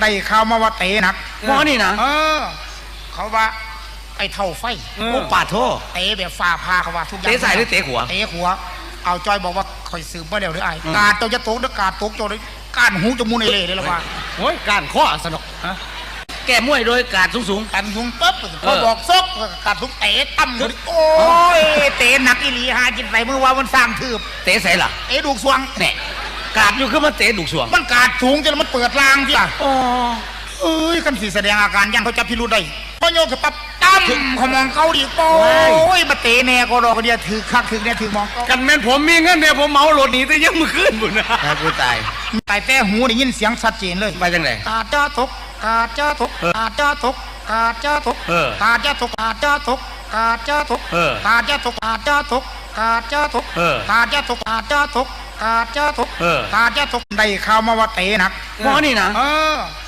ได้ข่าวมาว่าเตะหนักหมอนี่นะเออ เขาว่าไอ้เท่าไฟโอ้ปาดโทษเตะแบบฟ้าพาเขาว่าทุกอย่างเตะใส่หรือเตะหัวเตะหัว เอาจอยบอกว่าคอยสืบมาแล้วหรือไอ้อืมกาดเจ้าจะตกหรือกาดตกเจ้าเลยการหูจมูกในเล่เลยละว่าโอ้ยการข้อสนุกแก้มวยโดยการสูงสูงกันหุงปุ๊บพอเออบอกซกกาดทุกเตะตั้มเลยโอ้ยเตะหนักอีหลีหาจินใส่มือว่ามันสร้างทืบๆเตะใส่ล่ะเตะดูกสวงเนี่ย การอยู่คือมันเตะดุกสวงมันกาดสูงจนมันเปิดรางที่อะอ๋อเอ้ยกันสีแสดงอาการยันเขาจับพิรุธได้พอโยกกับปั๊บตั้มเขามองเขาดีโอ้ยมาเตะแน่ก็รอกเดียวถือคักถือเนี่ยถือมองเขากันแม่นผมมีเงินเนี่ยผมเมาโหลดหนีแต่ยังมือขึ้นบุญนะกูตายตายแต่หูได้ยินเสียงชัดเจนเลยไปจังไหนกาจ้าตกกาจ้าตกเออกาจ้าตกกาจ้าตกเออกาจ้าตกกาจ้าตกกาจ้าตกเออกาจ้าตกกาจ้าตกกาจ้าตกเออกาจ้าตกกาจ้าตก กาจ้าตกเออกาจ้าตกได้ข่าวมาว่าเตะหนักหมอนี่นะเออ